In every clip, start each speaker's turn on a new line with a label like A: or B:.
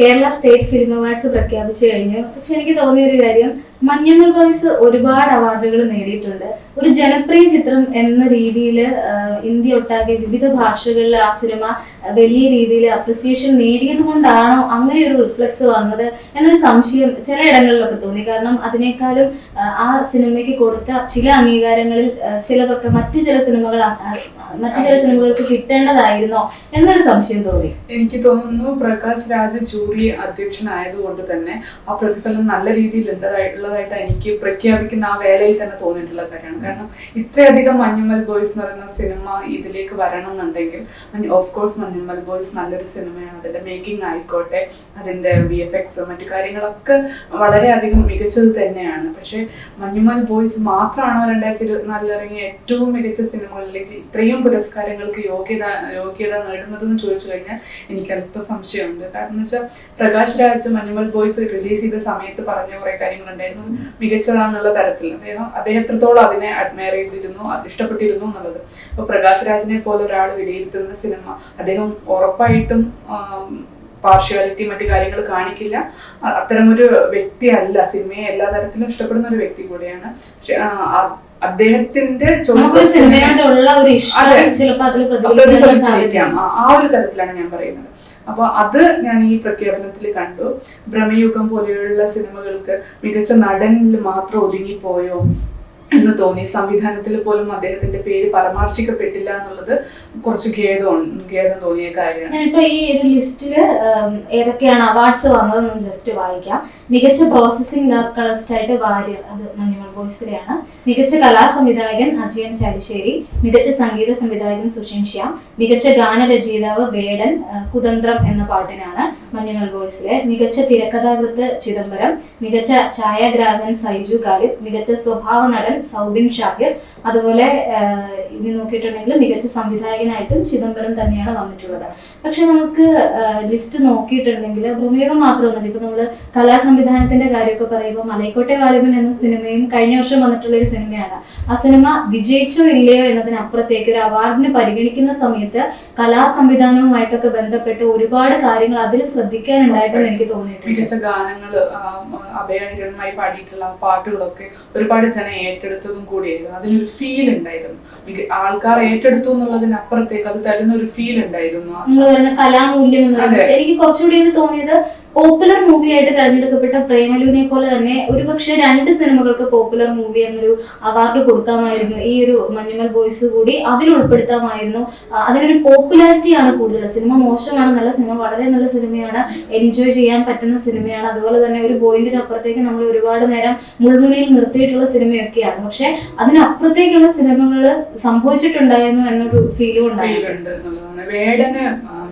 A: Kerala state film awards പ്രഖ്യാപിച്ചു കഴിഞ്ഞു. പക്ഷെ എനിക്ക് തോന്നിയ ഒരു കാര്യം മഞ്ഞുമൽ ബോയ്സ് ഒരുപാട് അവാർഡുകൾ നേടിയിട്ടുണ്ട്. ഒരു ജനപ്രിയ ചിത്രം എന്ന രീതിയിൽ ഇന്ത്യ ഒട്ടാകെ വിവിധ ഭാഷകളിൽ ആ സിനിമ വലിയ രീതിയിൽ അപ്രിസിയേഷൻ നേടിയത് കൊണ്ടാണോ അങ്ങനെ ഒരു റിഫ്ലക്സ് വന്നത് എന്നൊരു സംശയം ചില ഇടങ്ങളിലൊക്കെ തോന്നി. കാരണം അതിനേക്കാളും ആ, സിനിമയ്ക്ക് കൊടുത്ത ചില അംഗീകാരങ്ങളിൽ ചിലതൊക്കെ മറ്റു ചില സിനിമകൾ മറ്റു ചില സിനിമകൾക്ക് കിട്ടേണ്ടതായിരുന്നോ എന്നൊരു സംശയം തോന്നി.
B: എനിക്ക് തോന്നുന്നു പ്രകാശ് രാജ് ജൂറി അധ്യക്ഷനായതുകൊണ്ട് തന്നെ ആ പ്രതിഫലം നല്ല രീതിയിൽ ഉള്ളതായി- ഉള്ളതായിട്ട് എനിക്ക് പ്രഖ്യാപിക്കുന്ന ആ വേളയിൽ തന്നെ തോന്നിയിട്ടുള്ള കാര്യമാണ്. കാരണം ഇത്രയധികം മഞ്ഞുമൽ ബോയ്സ് എന്ന് പറയുന്ന സിനിമ ഇതിലേക്ക് വരണം എന്നുണ്ടെങ്കിൽ ഓഫ് കോഴ്സ് മഞ്ഞുമൽ ബോയ്സ് നല്ലൊരു സിനിമയാണ്. അതിന്റെ മേക്കിംഗ് ആയിക്കോട്ടെ അതിന്റെ വി എഫ് എക്സ് മറ്റു കാര്യങ്ങളൊക്കെ വളരെയധികം മികച്ചത് തന്നെയാണ്. പക്ഷേ മഞ്ഞുമൽ ബോയ്സ് മാത്രമാണോ രണ്ടായിരത്തി ഇരുപത്തിനാലിൽ ഇറങ്ങിയ ഏറ്റവും മികച്ച സിനിമകളിലേക്ക് ഇത്രയും പുരസ്കാരങ്ങൾക്ക് യോഗ്യത യോഗ്യത നേടുന്നതെന്ന് ചോദിച്ചു കഴിഞ്ഞാൽ എനിക്ക് അല്പം സംശയമുണ്ട്. കാരണം എന്ന് വെച്ചാൽ പ്രകാശ് രാജ് മഞ്ഞുമൽ ബോയ്സ് റിലീസ് ചെയ്ത സമയത്ത് പറഞ്ഞ കുറെ കാര്യങ്ങളുണ്ടായിരുന്നു. മികച്ചതാന്നുള്ള തരത്തിൽ അദ്ദേഹം അദ്ദേഹം എത്രത്തോളം അതിനെ അഡ്മയർ ചെയ്തിരുന്നു അത് ഇഷ്ടപ്പെട്ടിരുന്നു എന്നുള്ളത്. അപ്പൊ പ്രകാശ് രാജിനെ പോലെ ഒരാൾ വിലയിരുത്തുന്ന സിനിമ അദ്ദേഹം ഉറപ്പായിട്ടും പാർഷ്യാലിറ്റി മറ്റു കാര്യങ്ങൾ കാണിക്കില്ല. അത്തരമൊരു വ്യക്തിയല്ല സിനിമയെ എല്ലാ തരത്തിലും ഇഷ്ടപ്പെടുന്ന ഒരു വ്യക്തി കൂടിയാണ്. പക്ഷെ അദ്ദേഹത്തിന്റെ. ആ ആ ഒരു തരത്തിലാണ് ഞാൻ പറയുന്നത്. അപ്പൊ അത് ഞാൻ ഈ പ്രഖ്യാപനത്തിൽ കണ്ടു. ഭ്രമയുഗം പോലെയുള്ള സിനിമകൾക്ക് മികച്ച നടനിൽ മാത്രം ഒതുങ്ങിപ്പോയോ എന്ന് തോന്നി. സംവിധാനത്തിൽ പോലും അദ്ദേഹത്തിന്റെ പേര് പരാമർശിക്കപ്പെട്ടില്ല എന്നുള്ളത് കുറച്ച് ഖേദം ഖേദം തോന്നിയ കാര്യമാണ്.
A: ഞാനിപ്പോ ഈ ഒരു ലിസ്റ്റിൽ ഏതൊക്കെയാണ് അവാർഡ്സ് വന്നതെന്ന് ജസ്റ്റ് വായിക്കാം. മികച്ച പ്രോസസിംഗ് കളസ്റ്റ് ആയിട്ട് വാര്യർ അത് മഞ്ഞുമൽ ബോയ്സിലെയാണ് മികച്ച കലാ സംവിധായകൻ അജയൻ ചാലിശ്ശേരി മികച്ച സംഗീത സംവിധായകൻ സുഷിൻ ശ്യാം മികച്ച ഗാനരചയിതാവ് വേടൻ കുതന്ത്രം എന്ന പാട്ടിനാണ് മഞ്ഞുമൽ ബോയ്സിലെ മികച്ച തിരക്കഥാകൃത്ത് ചിദംബരം മികച്ച ഛായാഗ്രാഹകൻ സൈജു ഖാലിദ് മികച്ച സ്വഭാവ നടൻ സൗബിൻ ഷാഹിർ അതുപോലെ ഇനി നോക്കിയിട്ടുണ്ടെങ്കിൽ മികച്ച സംവിധായകനായിട്ടും ചിദംബരം തന്നെയാണ് വന്നിട്ടുള്ളത്. പക്ഷെ നമുക്ക് ലിസ്റ്റ് നോക്കിയിട്ടുണ്ടെങ്കിൽ ഭൂമിയുഗം മാത്രമൊന്നുമില്ല. ഇപ്പൊ നമ്മൾ കലാ സംവിധാനത്തിന്റെ കാര്യമൊക്കെ പറയുമ്പോൾ മലൈക്കോട്ടെ വാലിബൻ എന്ന സിനിമയും കഴിഞ്ഞ വർഷം വന്നിട്ടുള്ള ഒരു സിനിമയാണ്. ആ സിനിമ വിജയിച്ചോ ഇല്ലയോ എന്നതിനപ്പുറത്തേക്ക് ഒരു അവാർഡിന് പരിഗണിക്കുന്ന സമയത്ത് കലാ സംവിധാനവുമായിട്ടൊക്കെ ബന്ധപ്പെട്ട് ഒരുപാട് കാര്യങ്ങൾ അതിൽ ശ്രദ്ധിക്കാനുണ്ടായിട്ടുണ്ട് എനിക്ക് തോന്നിയിട്ടുണ്ട്.
B: മികച്ച ഗാനങ്ങൾ അഭയാനികരമായി പാടിയിട്ടുള്ള പാട്ടുകളൊക്കെ ഒരുപാട് ജനം ഏറ്റെടുത്തതും കൂടിയായിരുന്നു. അതിനൊരു ഫീൽ ഉണ്ടായിരുന്നു. ആൾക്കാർ ഏറ്റെടുത്തു എന്നുള്ളതിനപ്പുറത്തേക്ക് അത് തരുന്ന ഒരു ഫീൽ ഉണ്ടായിരുന്നു
A: കലാമൂല്യം എന്ന് എനിക്ക് കുറച്ചുകൂടി തോന്നിയത് പോപ്പുലർ മൂവി ആയിട്ട് തെരഞ്ഞെടുക്കപ്പെട്ട പ്രേമലുവിനെ പോലെ തന്നെ ഒരുപക്ഷെ രണ്ട് സിനിമകൾക്ക് പോപ്പുലർ മൂവി എന്നൊരു അവാർഡ് കൊടുക്കാമായിരുന്നു ഈ ഒരു മഞ്ഞുമൽ ബോയ്സ് കൂടി. അതിൽ ഉൾപ്പെടുത്താമായിരുന്നു. അതിനൊരു പോപ്പുലാരിറ്റി ആണ് കൂടുതൽ. സിനിമ മോശമാണ് നല്ല സിനിമ വളരെ നല്ല സിനിമയാണ്. എൻജോയ് ചെയ്യാൻ പറ്റുന്ന സിനിമയാണ്. അതുപോലെ തന്നെ ഒരു പോയിന്റിനപ്പുറത്തേക്ക് നമ്മൾ ഒരുപാട് നേരം മുൾമുനയിൽ നിർത്തിയിട്ടുള്ള സിനിമയൊക്കെയാണ്. പക്ഷെ അതിനപ്പുറത്തേക്കുള്ള സിനിമകൾ സംഭവിച്ചിട്ടുണ്ടായിരുന്നു എന്നൊരു ഫീലും ഉണ്ടായിരുന്നു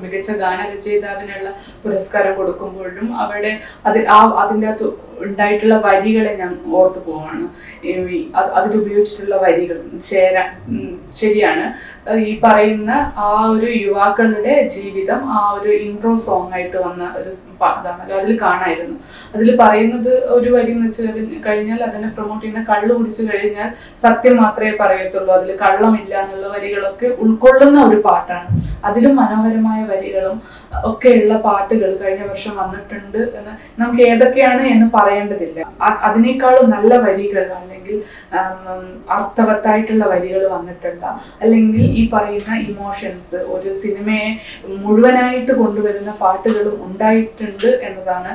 B: മികച്ച ഗാനരചയിതാവിനുള്ള പുരസ്കാരം കൊടുക്കുമ്പോഴും അവിടെ അത് ആ അതിന്റെ അകത്ത് ഉണ്ടായിട്ടുള്ള വരികളെ ഞാൻ ഓർത്തു പോവാണ്. അതിലുപയോഗിച്ചിട്ടുള്ള വരികൾ ചേര ശരിയാണ്. ഈ പറയുന്ന ആ ഒരു യുവാക്കളുടെ ജീവിതം ആ ഒരു ഇൻട്രോ സോങ് ആയിട്ട് വന്ന ഒരു ഇതാണല്ലോ അതിൽ കാണായിരുന്നു. അതിൽ പറയുന്നത് ഒരു വരി എന്ന് വെച്ച് കഴിഞ്ഞാൽ അതിനെ പ്രൊമോട്ട് ചെയ്യുന്ന കള്ളു കുടിച്ചു കഴിഞ്ഞാൽ സത്യം മാത്രമേ പറയത്തുള്ളൂ. അതിൽ കള്ളമില്ല എന്നുള്ള വരികളൊക്കെ ഉൾക്കൊള്ളുന്ന ഒരു പാട്ടാണ്. അതിലും മനോഹരമായ വരികളും ഒക്കെയുള്ള പാട്ടുകൾ കഴിഞ്ഞ വർഷം വന്നിട്ടുണ്ട് എന്ന് നമുക്ക് ഏതൊക്കെയാണ് എന്ന് പറയേണ്ടതില്ല. അതിനേക്കാളും നല്ല വരികൾ അല്ലെങ്കിൽ അർത്ഥവത്തായിട്ടുള്ള വരികൾ വന്നിട്ടുണ്ട്. അല്ലെങ്കിൽ ഈ പറയുന്ന ഇമോഷൻസ് ഒരു സിനിമയെ മുഴുവനായിട്ട് കൊണ്ടുവരുന്ന പാട്ടുകളും ഉണ്ടായിട്ടുണ്ട് എന്നതാണ്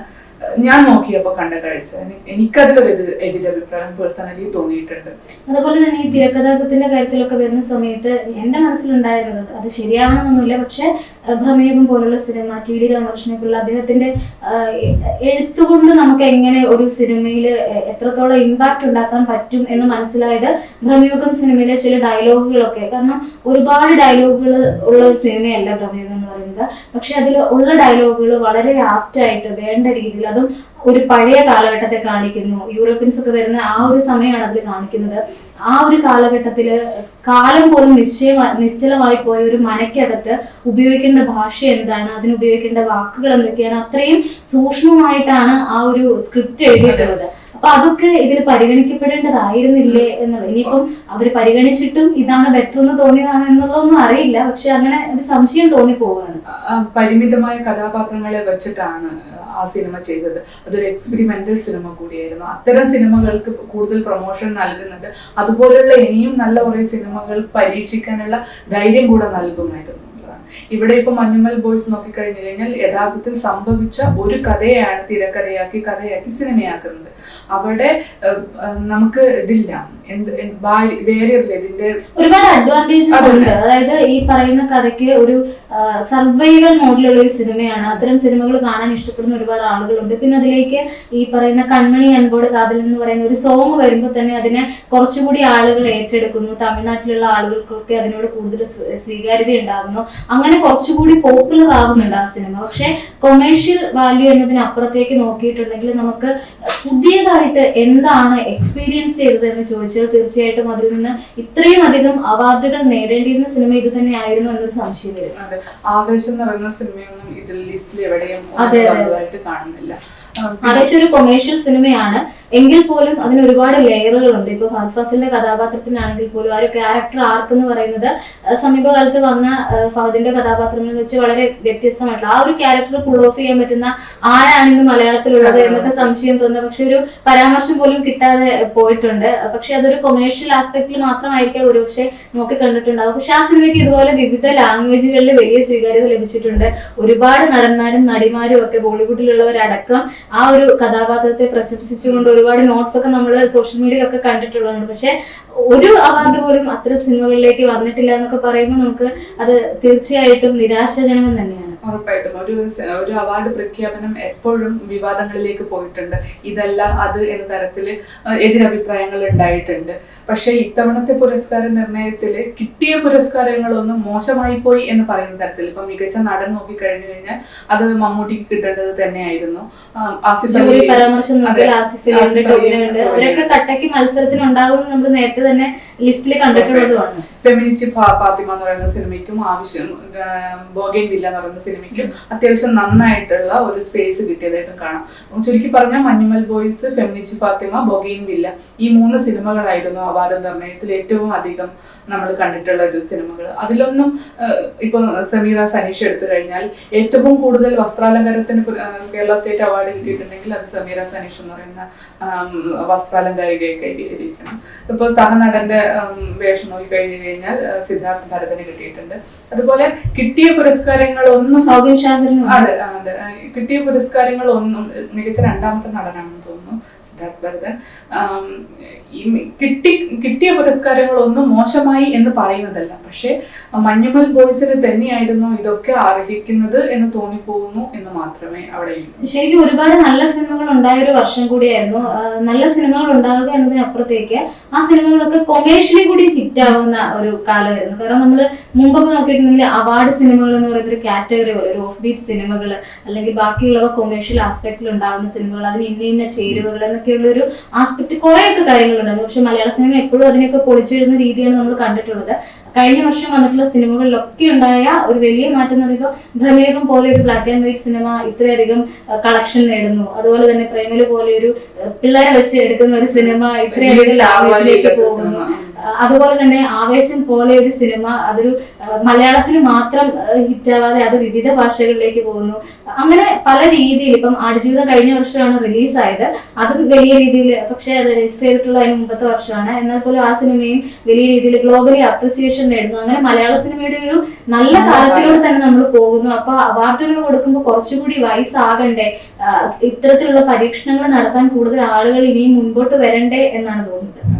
B: ഞാൻ നോക്കിയപ്പോൾ കണ്ട കാഴ്ച. എനി- എനിക്കതിലൊരു എതിരഭിപ്രായം പേഴ്സണലി തോന്നിയിട്ടുണ്ട്.
A: അതുപോലെ തന്നെ ഈ തിരക്കഥാകൃത്തിന്റെ കാര്യത്തിലൊക്കെ വരുന്ന സമയത്ത് എന്റെ മനസ്സിലുണ്ടായിരുന്നത് അത് ശരിയാവണമെന്നൊന്നുമില്ല. പക്ഷെ ഭ്രമയുഗം പോലുള്ള സിനിമ ടി ഡി രാമകൃഷ്ണനെ പോലുള്ള അദ്ദേഹത്തിന്റെ എഴുത്തുകൊണ്ട് നമുക്ക് എങ്ങനെ ഒരു സിനിമയിൽ എത്രത്തോളം ഇമ്പാക്ട് ഉണ്ടാക്കാൻ പറ്റും എന്ന് മനസ്സിലായത് ഭ്രമയുഗം സിനിമയിലെ ചില ഡയലോഗുകളൊക്കെ കാരണം ഒരുപാട് ഡയലോഗുകൾ ഉള്ള ഒരു സിനിമയല്ല ഭ്രമയുഗം എന്ന് പറയുന്നത്. പക്ഷെ അതിൽ ഉള്ള ഡയലോഗുകൾ വളരെ ആപ്റ്റായിട്ട് വേണ്ട രീതിയിൽ അതും ഒരു പഴയ കാലഘട്ടത്തെ കാണിക്കുന്നു. യൂറോപ്യൻസ് ഒക്കെ വരുന്ന ആ ഒരു സമയമാണ് അതിൽ കാണിക്കുന്നത്. ആ ഒരു കാലഘട്ടത്തിൽ കാലം പോലും നിശ്ചയ നിശ്ചലമായി പോയ ഒരു മനക്കകത്ത് ഉപയോഗിക്കേണ്ട ഭാഷ എന്താണ്? അതിന് ഉപയോഗിക്കേണ്ട വാക്കുകൾ എന്തൊക്കെയാണ്? അത്രയും സൂക്ഷ്മമായിട്ടാണ് ആ ഒരു സ്ക്രിപ്റ്റ് എഴുതിയിട്ടുള്ളത്. അപ്പൊ അപ്പൊ അതൊക്കെ ഇതിൽ പരിഗണിക്കപ്പെടേണ്ടതായിരുന്നില്ലേ എന്നുള്ളത്. ഇനിയിപ്പം അവർ പരിഗണിച്ചിട്ടും ഇതാണ് ബെറ്റർ എന്ന് തോന്നിയതാണോ എന്നുള്ളതൊന്നും അറിയില്ല. പക്ഷെ അങ്ങനെ ഒരു സംശയം തോന്നി
B: പോവാണ് പരിമിതമായ കഥാപാത്രങ്ങളെ വെച്ചിട്ടാണ് ആ സിനിമ ചെയ്തത് അതൊരു എക്സ്പെരിമെന്റൽ സിനിമ കൂടിയായിരുന്നു അത്തരം സിനിമകൾക്ക് കൂടുതൽ പ്രൊമോഷൻ നൽകുന്നത് അതുപോലെയുള്ള ഇനിയും നല്ല കുറെ സിനിമകൾ പരീക്ഷിക്കാനുള്ള ധൈര്യം കൂടെ നൽകുമായിരുന്നു. ഇവിടെ ഇപ്പൊ മഞ്ഞുമൽ ബോയ്സ് നോക്കിക്കഴിഞ്ഞു കഴിഞ്ഞാൽ യഥാർത്ഥത്തിൽ സംഭവിച്ച ഒരു കഥയാണ് തിരക്കഥയാക്കി കഥയാക്കി സിനിമയാക്കുന്നത്. അവിടെ നമുക്ക് ഇതില്ല.
A: ഒരുപാട്
B: അഡ്വാന്റേജസ്
A: ഉണ്ട്. അതായത് ഈ പറയുന്ന കഥയ്ക്ക് ഒരു സർവൈവൽ മോഡിലുള്ള ഒരു സിനിമയാണ്. അത്തരം സിനിമകൾ കാണാൻ ഇഷ്ടപ്പെടുന്ന ഒരുപാട് ആളുകളുണ്ട്. പിന്നെ അതിലേക്ക് ഈ പറയുന്ന കൺമണി അൻപോട് കാതൽ എന്ന് പറയുന്ന ഒരു സോങ് വരുമ്പോൾ തന്നെ അതിനെ കുറച്ചുകൂടി ആളുകൾ ഏറ്റെടുക്കുന്നു. തമിഴ്നാട്ടിലുള്ള ആളുകൾക്കൊക്കെ അതിനോട് കൂടുതൽ സ്വീകാര്യത ഉണ്ടാകുന്നു അങ്ങനെ കുറച്ചുകൂടി പോപ്പുലർ ആകുന്നുണ്ട് ആ സിനിമ. പക്ഷെ കൊമേഴ്ഷ്യൽ വാല്യൂ എന്നതിനപ്പുറത്തേക്ക് നോക്കിയിട്ടുണ്ടെങ്കിൽ നമുക്ക് പുതിയതായിട്ട് എന്താണ് എക്സ്പീരിയൻസ് ചെയ്തത് എന്ന് ചോദിച്ചാൽ തീർച്ചയായിട്ടും അതിൽ നിന്ന് ഇത്രയും അധികം അവാർഡുകൾ നേടേണ്ടിയിരുന്ന സിനിമ ഇത് തന്നെയായിരുന്നു എന്നൊരു സംശയം വരും.
B: ആവേശം നിറഞ്ഞ സിനിമയൊന്നും ഇതിൽ ലിസ്റ്റിൽ എവിടെയും. കാണുന്നില്ല.
A: ആവേശം ഒരു കൊമേഴ്ഷ്യൽ സിനിമയാണ്. എങ്കിൽ പോലും അതിന് ഒരുപാട് ലെയറുകളുണ്ട്. ഇപ്പൊ ഫഹദ് ഫാസിലിന്റെ കഥാപാത്രത്തിനാണെങ്കിൽ പോലും ആ ഒരു ക്യാരക്ടർ ആർക്ക് എന്ന് പറയുന്നത് സമീപകാലത്ത് വന്ന ഫഹദിന്റെ കഥാപാത്രങ്ങളിൽ വെച്ച് വളരെ വ്യത്യസ്തമായിട്ടുള്ള ആ ഒരു ക്യാരക്ടർ പുൾ ഓഫ് ചെയ്യാൻ പറ്റുന്ന ആരാണ് ഇന്ന് മലയാളത്തിലുള്ളത് എന്നൊക്കെ സംശയം തോന്നുന്നത് പക്ഷെ ഒരു പരാമർശം പോലും കിട്ടാതെ പോയിട്ടുണ്ട്. പക്ഷെ അതൊരു കൊമേഴ്ഷ്യൽ ആസ്പെക്റ്റിൽ മാത്രമായിരിക്കാം ഒരുപക്ഷെ നോക്കി കണ്ടിട്ടുണ്ടാവും പക്ഷെ ആ സിനിമയ്ക്ക് ഇതുപോലെ വിവിധ ലാംഗ്വേജുകളിൽ വലിയ സ്വീകാര്യത ലഭിച്ചിട്ടുണ്ട്. ഒരുപാട് നടന്മാരും നടിമാരും ഒക്കെ ബോളിവുഡിലുള്ളവരടക്കം ആ ഒരു കഥാപാത്രത്തെ പ്രശംസിച്ചുകൊണ്ട് ഒരുപാട് നോട്ട്സ് ഒക്കെ നമ്മൾ സോഷ്യൽ മീഡിയയിലൊക്കെ കണ്ടിട്ടുള്ളതാണ്. പക്ഷെ ഒരു അവാർഡ് പോലും അത്തരം സിനിമകളിലേക്ക് വന്നിട്ടില്ല എന്നൊക്കെ പറയുമ്പോൾ നമുക്ക് അത് തീർച്ചയായിട്ടും നിരാശാജനകം തന്നെയാണ്.
B: ഉറപ്പായിട്ടും. ഒരു ഒരു അവാർഡ് പ്രഖ്യാപനം എപ്പോഴും വിവാദങ്ങളിലേക്ക് പോയിട്ടുണ്ട്. ഇതല്ല അത് എന്ന തരത്തിൽ എതിരഭിപ്രായങ്ങൾ ഉണ്ടായിട്ടുണ്ട്. പക്ഷെ ഇത്തവണത്തെ പുരസ്കാര നിർണയത്തിൽ കിട്ടിയ പുരസ്കാരങ്ങളൊന്നും മോശമായി പോയി എന്ന് പറയുന്ന തരത്തിൽ ഇപ്പൊ മികച്ച നടൻ നോക്കി കഴിഞ്ഞു കഴിഞ്ഞാൽ അത് മമ്മൂട്ടിക്ക് കിട്ടേണ്ടത് തന്നെയായിരുന്നു.
A: അവരൊക്കെ ഉണ്ടാകും നമ്മൾ നേരത്തെ തന്നെ ലിസ്റ്റിൽ കണ്ടിട്ടുള്ളതുമാണ്.
B: ഫെമിനിച്ച് ഫാത്തിമ എന്ന് പറയുന്ന സിനിമയ്ക്കും ആവശ്യം ബോഗൈൻ വില്ല എന്ന് പറയുന്ന സിനിമയ്ക്കും അത്യാവശ്യം നന്നായിട്ടുള്ള ഒരു സ്പേസ് കിട്ടിയതായിട്ടും കാണാം. ചുരുക്കി പറഞ്ഞാൽ മഞ്ഞുമൽ ബോയ്സ് ഫെമിനിച്ച് ഫാത്തിമ ബോഗേൻ വില്ല ഈ മൂന്ന് സിനിമകളായിരുന്നു അവാർഡ് നിർണയത്തിൽ ഏറ്റവും അധികം നമ്മൾ കണ്ടിട്ടുള്ള ഒരു സിനിമകൾ. അതിലൊന്നും ഇപ്പൊ സമീറ സനീഷ് എടുത്തു കഴിഞ്ഞാൽ ഏറ്റവും കൂടുതൽ വസ്ത്രാലങ്കാരത്തിന് കേരള സ്റ്റേറ്റ് അവാർഡ് കിട്ടിയിട്ടുണ്ടെങ്കിൽ അത് സമീറ സനീഷ് എന്ന് പറയുന്ന വസ്ത്രാലങ്കാരികയൊക്കെ എഴുതിയിരിക്കണം ഇപ്പൊ സഹനടന്റെ വേഷം നോക്കി കഴിഞ്ഞു കഴിഞ്ഞാൽ സിദ്ധാർത്ഥ ഭരതന് കിട്ടിയിട്ടുണ്ട്. അതുപോലെ കിട്ടിയ പുരസ്കാരങ്ങൾ ഒന്നും
A: സൗബിൻ
B: അതെ അതെ. കിട്ടിയ പുരസ്കാരങ്ങൾ ഒന്നും മികച്ച രണ്ടാമത്തെ നടനാണെന്ന് തോന്നുന്നു. സിദ്ധാർത്ഥ് ഭരതൻ ആം, ഈ കിട്ടി കിട്ടിയ പുരസ്കാരങ്ങളൊന്നും മോശമായി എന്ന് പറയുന്നതല്ല. പക്ഷെ മഞ്ഞുമൽ ബോയ്സിന് തന്നെയായിരുന്നു ഇതൊക്കെ അർഹിക്കുന്നത് എന്ന് തോന്നിപ്പോകുന്നു എന്ന് മാത്രമേ അവിടെ.
A: ശരിക്കും ഒരുപാട് നല്ല സിനിമകൾ ഉണ്ടായ ഒരു വർഷം കൂടിയായിരുന്നു. നല്ല സിനിമകൾ ഉണ്ടാവുക എന്നതിനപ്പുറത്തേക്ക് ആ സിനിമകളൊക്കെ കൊമേഴ്ഷ്യലി കൂടി ഹിറ്റ് ആവുന്ന ഒരു കാലമായിരുന്നു. കാരണം നമ്മൾ മുമ്പൊക്കെ നോക്കിയിട്ടുണ്ടെങ്കിൽ അവാർഡ് സിനിമകൾ എന്ന് പറയുന്ന ഒരു കാറ്റഗറി പോലെ ഒരു ഓഫ് ബീറ്റ് സിനിമകൾ അല്ലെങ്കിൽ ബാക്കിയുള്ളവ കൊമേഴ്ഷ്യൽ ആസ്പെക്റ്റിൽ ഉണ്ടാകുന്ന സിനിമകൾ അതിന് ഇന്ന ഇന്ന ചേരുവകൾ എന്നൊക്കെയുള്ള ഒരു ആസ്പെക്ട് കുറേയൊക്കെ കാര്യങ്ങളുണ്ടായിരുന്നു. പക്ഷെ മലയാള സിനിമ എപ്പോഴും അതിനൊക്കെ പൊളിച്ചിടുന്ന രീതിയാണ് നമ്മൾ കണ്ടിട്ടുള്ളത്. കഴിഞ്ഞ വർഷം വന്നിട്ടുള്ള സിനിമകളിലൊക്കെ ഉണ്ടായ ഒരു വലിയ മാറ്റം എന്ന് പറയുമ്പോൾ ഭ്രമേകം പോലെ ഒരു ബ്ലാക്ക് ആൻഡ് വൈറ്റ് സിനിമ ഇത്രയധികം കളക്ഷൻ നേടുന്നു. അതുപോലെ തന്നെ പ്രേമൽ പോലെ ഒരു പിള്ളേരെ വെച്ച് എടുക്കുന്ന ഒരു സിനിമ ഇത്രയധികം ലാംഗ്വേജിലേക്ക് പോകുന്നു. അതുപോലെ തന്നെ ആവേശം പോലെ ഒരു സിനിമ അതൊരു മലയാളത്തിൽ മാത്രം ഹിറ്റാവാതെ അത് വിവിധ ഭാഷകളിലേക്ക് പോകുന്നു. അങ്ങനെ പല രീതിയിൽ ഇപ്പം ആടുജീവിതം കഴിഞ്ഞ വർഷമാണ് റിലീസായത്. അതും വലിയ രീതിയിൽ പക്ഷെ അത് രജിസ്റ്റർ ചെയ്തിട്ടുള്ള അതിന് മുമ്പത്തെ വർഷമാണ്. എന്നാൽ പോലും ആ സിനിമയും വലിയ രീതിയിൽ ഗ്ലോബലി അപ്രിസിയേഷൻ നേടുന്നു. അങ്ങനെ മലയാള സിനിമയുടെ ഒരു നല്ല കാലത്തിലൂടെ തന്നെ നമ്മൾ പോകുന്നു. അപ്പൊ അവാർഡുകൾ കൊടുക്കുമ്പോൾ കുറച്ചുകൂടി വയസ്സാകണ്ടേ? ആകണ്ടേ ഇത്തരത്തിലുള്ള പരീക്ഷണങ്ങൾ നടത്താൻ കൂടുതൽ ആളുകൾ ഇനിയും മുൻപോട്ട് വരണ്ടേ എന്നാണ് തോന്നുന്നത്.